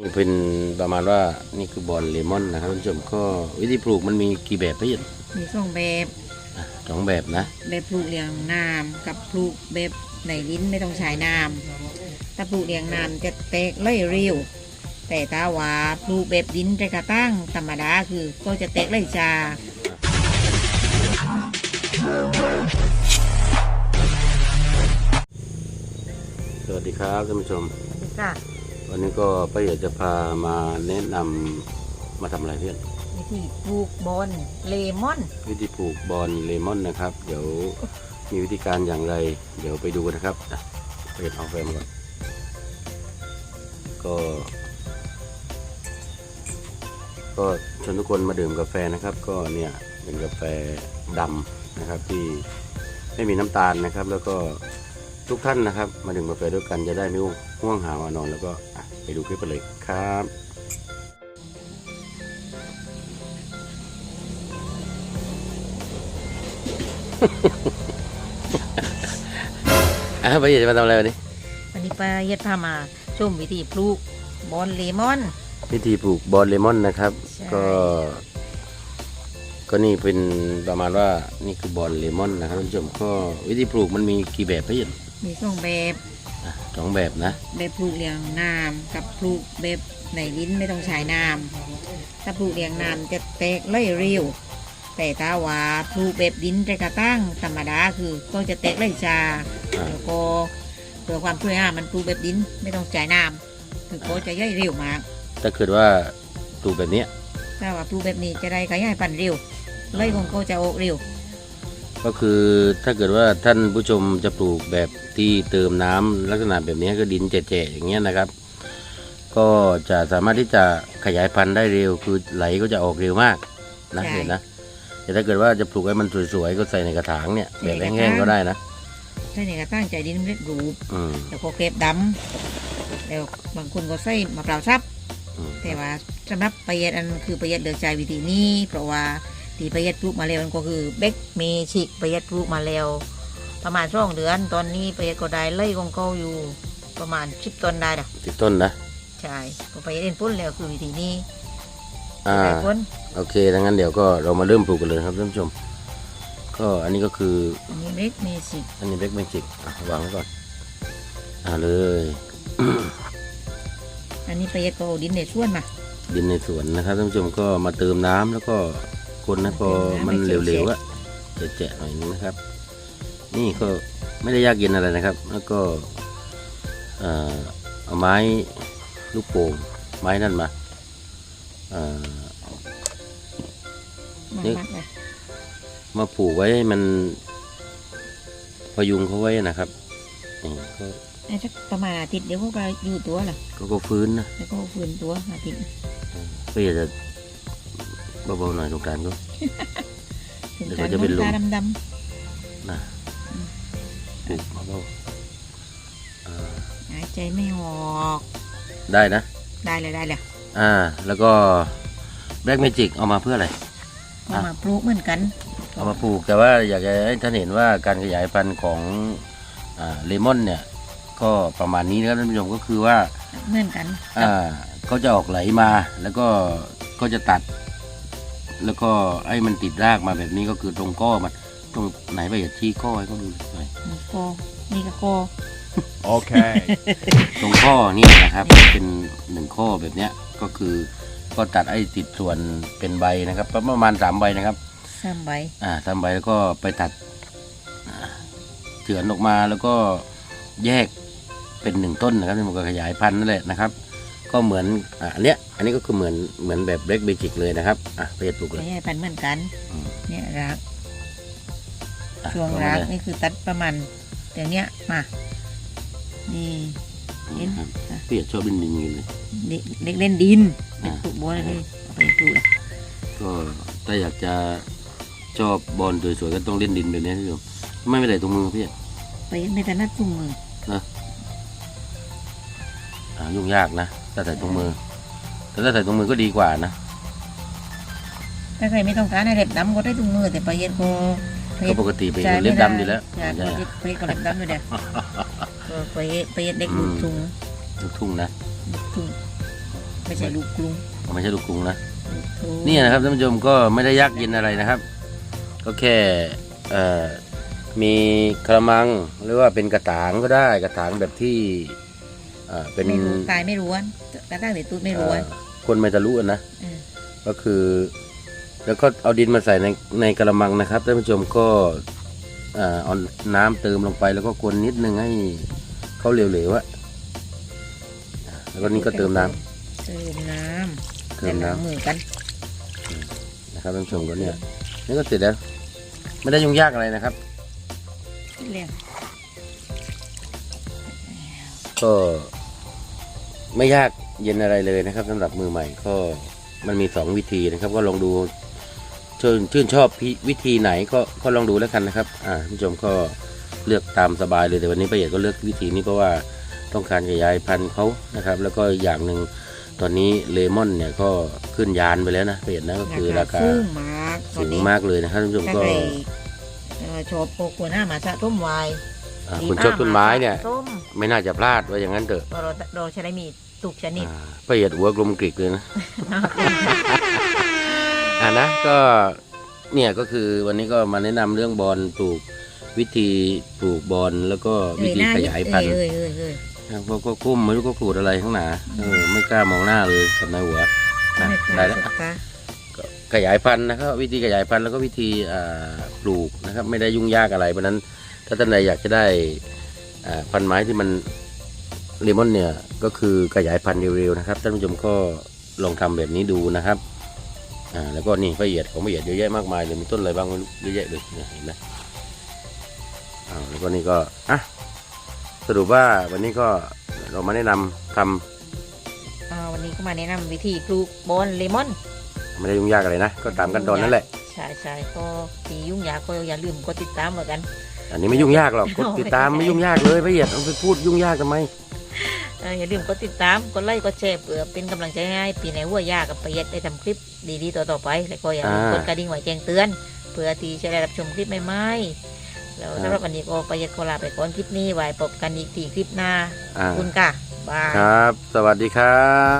นี่เป็นประมาณว่านี่คือบอลเลมอนนะครับท่านผู้ชมก็วิธีปลูกมันมีกี่แบบพี่มีสองแบบสองแบบนะ แบบปลูกเลี้ยงน้ำกับปลูกแบบในลิ้นไม่ต้องใช้น้ำถ้าปลูกเลี้ยงน้ำจะแตกเลยเร็ว แต่ถ้าว่าปลูกแบบดินแต่กระตั้งธรรมดาคือก็จะแตกเลยช้าสวัสดีครับท่านผู้ชมค่ะ วันนี้ก็ป้าเอ๋จะพามาแนะนำมาทำอะไรเพื่อน วิธีปลูกบอนเลมอน วิธีปลูกบอลเลมอนนะครับ เดี๋ยวมีวิธีการอย่างไร เดี๋ยวไปดูกันนะครับอะเปิดเอาแฟมก่อนก็ ก็ชวนทุกคนมาดื่มกาแฟนะครับ ก็เนี่ยเป็นกาแฟดำนะครับที่ไม่มีน้ำตาลนะครับ แล้วก็ ทุกท่านนะครับ มาดื่มกาแฟด้วยกันจะได้ไม่ง่วงหาวานอนแล้วก็อะไปดูคลิปไปเลยครับอะไปจะมาทำอะไรวันนี้วันนี้ป้าเย็ดพามาชมวิธีปลูกบอนเลมอน วิธีปลูกบอลเลมอนนะครับใช่ก็ ก็นี่เป็นประมาณว่านี่คือบอลเลมอนนะครับท่านผู้ชมก็วิธีปลูกมันมีกี่แบบพี่ มีสองแบบอะสองแบบนะ แบบปลูกเลี้ยงน้ำกับปลูกแบบในลิ้นไม่ต้องใช้น้ำถ้าปลูกเลี้ยงน้ำจะแตกเลยเร็ว แต่ถ้าว่าปลูกแบบดินแต่กระตั้งธรรมดาคือก็จะแตกเลยช้าอ่า แล้วก็เพื่อความช่วยงามมันปลูกแบบดินไม่ต้องใช้น้ำคือก็จะย่อยเร็วมาก ถ้าเกิดว่าปลูกแบบเนี้ยถ้าว่าปลูกแบบนี้จะได้ขยายพันธุ์เร็วเลยของก็จะออกเร็ว ก็คือถ้าเกิดว่าท่านผู้ชมจะปลูกแบบที่เติมน้ำลักษณะแบบนี้ก็ดินเจ๋ๆอย่างเงี้ยนะครับ ก็จะสามารถที่จะขยายพันธุ์ได้เร็วคือไหลก็จะออกเร็วมากนะใช่เห็นนะแต่ถ้าเกิดว่าจะปลูกให้มันสวยๆก็ใส่ในกระถางเนี่ยแบบแห้งๆก็ได้นะใช่ในกระตั้งใจดินเล็ดรูปอืมแล้วก็เก็บดำแล้วบางคนก็ใส่มะพร้าวซับอืมแต่ว่าสำหรับประหยัดอันคือประหยัดเลือกใช้วิธีนี้ เพราะว่า ที่ประหยัดปลูกมาแล้วมันก็คือเบกเมชิกประหยัดปลูกมาแล้ว ประมาณช่วงเดือน ตอนนี้ประหยัดก็ได้ไล่ของเขาอยู่ประมาณสิบต้นได้นะติดต้นนะใช่ก็ประหยัดเอ็นพุ่นแล้วคือวิธีนี้อ่าได้ผลโอเคดังนั้นเดี๋ยวก็เรามาเริ่มปลูกกันเลยครับท่านผู้ชม ก็อันนี้ก็คืออันนี้เบกเมชิกอันนี้เบกเมจิกวางไว้ก่อนอ่าเลยอันนี้ประหยัดก็เอาดินในส่วนมาดินในสวนนะครับท่านผู้ชมก็มาเติมน้ำแล้วก็ คนนะพอมันเหลวๆอะแจะๆหน่อยนึงนะครับ นี่ก็ไม่ได้ยากเย็นอะไรนะครับ แล้วก็เอ่อเอาไม้ลูกโป่งไม้นั่นมาเอ่อมานี่มัดเลยมาผูกไว้ให้มันพยุงเขาไว้นะครับนี่ก็ไอ้สักประมาณอาทิตย์เดี๋ยวเขาก็อยู่ตัวละก็ก็ฟื้นนะแล้วก็ฟื้นตัวอาทิตย์ก็อยากจะ เบาๆหน่อยตรงกลางก็ถึงเดี๋ยวการเขาจะเป็นลม ตาดำนะปลูกเบาๆอ่าๆหายใจไม่ออก ได้นะ ได้เลยได้เลยอ่า แล้วก็แบล็กเมจิกเอามาเพื่ออะไร เอามาปลูกเหมือนกันเอามาปลูกแต่ว่าอยากจะให้ท่านเห็นว่าการขยายพันธุ์ของอ่าเลมอนเนี่ย ก็ประมาณนี้นะครับท่านผู้ชมก็คือว่า เหมือนกัน อ่าเขาจะออกไหลมาแล้วก็ก็จะตัด แล้วก็ให้มันติดรากมาแบบนี้ก็คือตรงก้อมันตรงไหนไปอย่าชี้ก้อให้เขาดูหน่อยนี่โกนี่ก็โก Okay. ตรงข้อนี่นะครับเป็นหนึ่งข้อแบบเนี้ยก็คือก็ตัดไอ้ติดส่วนเป็นใบนะครับประมาณสามใบนะครับ สามใบอ่าทำใบแล้วก็ไปตัดอ่าเฉือนออกมาแล้วก็แยกเป็นหนึ่งต้นนะครับที่มันก็ขยายพันธุ์นั่นแหละนะครับ ก็เหมือนอ่าอันเนี้ยอันนี้ก็คือเหมือนเหมือนแบบเบรกเบจิกเลยนะครับอะไปปลูกเลไม่ยใช่พันธุ์เหมือนกัน อืม เนี่ยรากอะช่วงลรากเลยนี่คือตัดประมาณอย่างเนี้ยมานี่นี่ครับค่ะพี่ชอบดินดินๆเลย เด็กเด็กเล่นดินอ่าเด็กปลูกบัวเลยนี่เอาไปปลูกเลยก็ถ้าอยากจะชอบบอลสวยๆก็ต้องเล่นดินแบบนี้ที่ผมไม่ไม่ได้ตรงมือพี่ไปไม่ถนัดจุงมืออ่ายุ่งยากนะ ถ้าใส่ตรงมือแต่ถ้าใส่ตรงมือก็ดีกว่านะ ถ้าใครไม่ต้องการให้เล็บดำก็ได้จุงมือแต่ประหยัดก็ประหก็ยัดปกติเป็นใช่คนเล็บดำอยู่แล้วใช่ใช่ประหยัดประหยัดก็เล็บดำอยู่เดียวก็ประหยัดประหยัดเด็กดูดถุงลูกทุ่งนะถุงไม่ใช่ลูกกรุงไม่ใช่ลูกกรุงนะถูกนี่นะครับท่านผู้ชมก็ไม่ได้ยากเย็นอะไรนะครับ ก็แค่เอ่อมีกระมังหรือว่าเป็นกระถางก็ได้กระถางแบบที่เอ่อเป็นไม่รู้กายไม่รู้วนกระตั้งแต่ตูดไม่รู้วนเอ่อคนไม่ทะลุอะนะเออก็คือ แล้วก็เอาดินมาใส่ในในกระมังนะครับท่านผู้ชมก็เอ่อเอาน้ำเติมลงไปแล้วก็กวนนิดนึงให้เขาเหลวๆอะแล้วก็นี่ก็เติมน้ำเติมน้ำเติมน้ำแล้วล้างมือกันนะครับท่านผู้ชมก็เนี่ยนี่ก็เสร็จแล้ว ไม่ได้ยุ่งยากอะไรนะครับเรียกก็ ไม่ยากเย็นอะไรเลยนะครับสำหรับมือใหม่ก็มันมีสองวิธีนะครับ ก็ลองดูชื่นชื่นชอบพิวิธีไหนก็ก็ลองดูแล้วกันนะครับอ่าท่านผู้ชมก็เลือกตามสบายเลยแต่วันนี้ประหยัดก็เลือกวิธีนี้เพราะว่าต้องการขยายพันธุ์เขานะครับ แล้วก็อย่างหนึ่งตอนนี้เลมอนเนี่ยก็ขึ้นยานไปแล้วนะประหยัดนะก็คือราคาสูงมากตอนสูงนี้มากเลยนะครับท่านผู้ชมถ้าก็ใครเอ่อชอบโปกัวหน้ามาสะต้มไวาย อ่าคุณชอบต้นไม้เนี่ยต้มไม่น่าจะพลาดว่าอย่างนั้นเถอะเราเราใช้ได้มีตุกชนิด อ่าประหยัดหัวกลมกริกเลยนะ อ่านะก็เนี่ยก็คือวันนี้ก็มาแนะนำเรื่องบอลปลูกวิธีปลูกบอลแล้วก็วิธีขยายพันธุ์ เอ้ยเอ้ยเอ้ยนะครับก็ก็กุ้มไม่รู้ก็ขูดอะไรข้างหนาเออไม่กล้ามองหน้าเลยกับนายหัวเอ้อะยได้แล้วสดตาก็ขยายพันธุ์นะครับ วิธีขยายพันธุ์แล้วก็วิธีอ่าปลูกนะครับ ไม่ได้ยุ่งยากอะไรเพราะฉะนั้น ถ้าท่านใดอยากจะได้อ่าพันธุ์ไม้ที่มันเลมอนเนี่ยก็คือขยายพันธุ์เร็วๆนะครับท่านผู้ชมก็ลองทำแบบนี้ดูนะครับอ่าแล้วก็นี่ละเอียดของละเอียดเยอะแยะมากมายเลยมีต้นอะไรบ้างไม่รู้เยอะแยะเลยเนี่ยเห็นไหมอ่าแล้วก็นี่ก็อะสรุปว่าวันนี้ก็เรามาแนะนำทำอ่าวันนี้ก็มาแนะนำวิธีปลูกบอนเลมอนไม่ได้ยุ่งยากอะไรนะ ก็ตามขั้นตอนนั่นแหละ ใช่ใช่ก็ตียุ่งยากก็อย่าลืมกดติดตามเหมือนกัน อันนี้ไม่ยุ่งยากหรอกกดติดตามไม่ยุ่งยากเลยละเอียดเอาไปพูดยุ่งยากทำไมเอ่ออย่าลืมกดติดตาม กดไลค์ กดแชร์เพื่อเป็นกำลังใจให้ปีในหัวยากับประหยัดได้ทำคลิปดีๆต่อๆไป แล้วก็อย่าลืมอ่ากดกระดิ่งไว้แจ้งเตือน เพื่อที่จะได้รับชมคลิปใหม่ๆ แล้วสำหรับวันนี้ก็ประหยัดขอลาไปก่อนคลิปนี้ไว้พบกันอีกทีคลิปหน้าอ่าขอบคุณค่ะบาย ครับ สวัสดีครับ